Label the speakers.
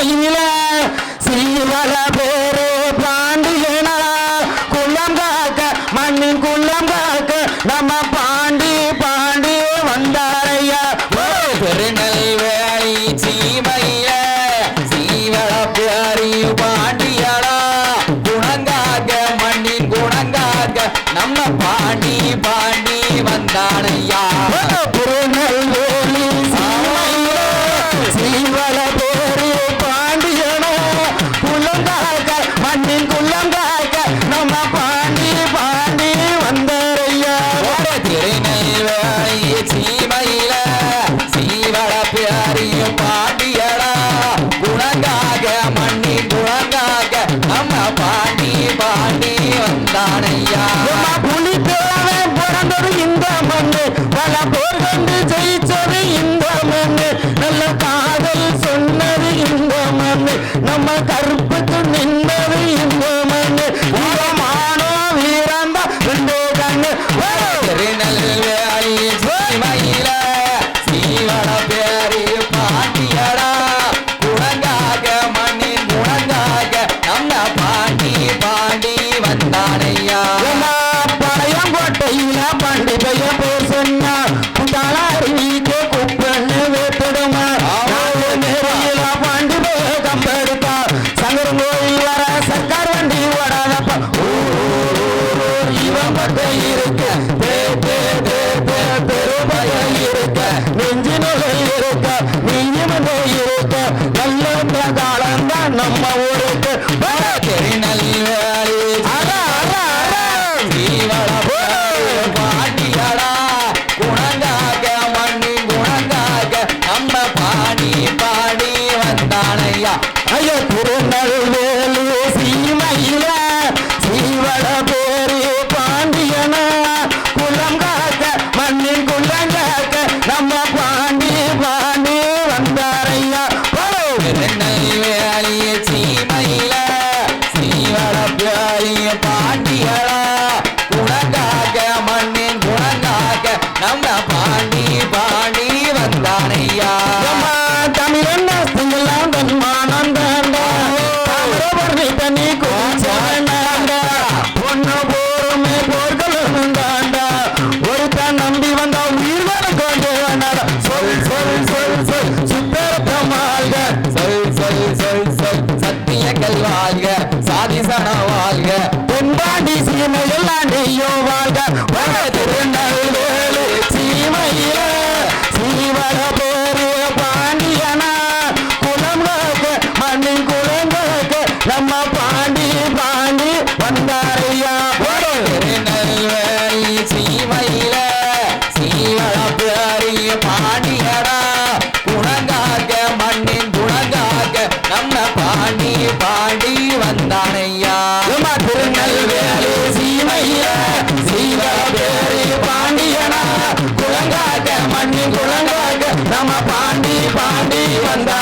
Speaker 1: வாயில சீவர பேரே பாண்டியனா? குள்ளம் காக்க மண்ணின் குள்ளம் காக்க நம்ம பாண்டி பாண்டி வந்தாரையா?
Speaker 2: பெருநெல்
Speaker 1: வேலை சீமைய சீவர பேரி பாண்டியனா? குணங்காக்க மண்ணின் குணங்காக்க நம்ம பாண்டி பாண்டி வந்தாரையா?
Speaker 2: நம்ம
Speaker 1: கருப்பு
Speaker 2: அழிய சீமையில சீவள பியாரிய பாண்டியலா குணங்காக்க மண்ணின் குணங்காக்க நம்ம பாண்டி
Speaker 1: பா நீயோ வாழ்க உலக
Speaker 2: திருநெல்வேலு
Speaker 1: சீமையில சீவக போரு பாண்டியனா குலம் மண்ணின் குலம் நம்ம பாண்டி பாண்டி வந்தாரையா
Speaker 2: திருநெல்வேலி சீமையில சீவக போரு
Speaker 1: பாண்டியனா
Speaker 2: குணங்காக மண்ணின் குணங்காக நம்ம பாண்டி
Speaker 1: பாண்டி வந்தானே நம்ம பாண்டி பாண்டி வந்தா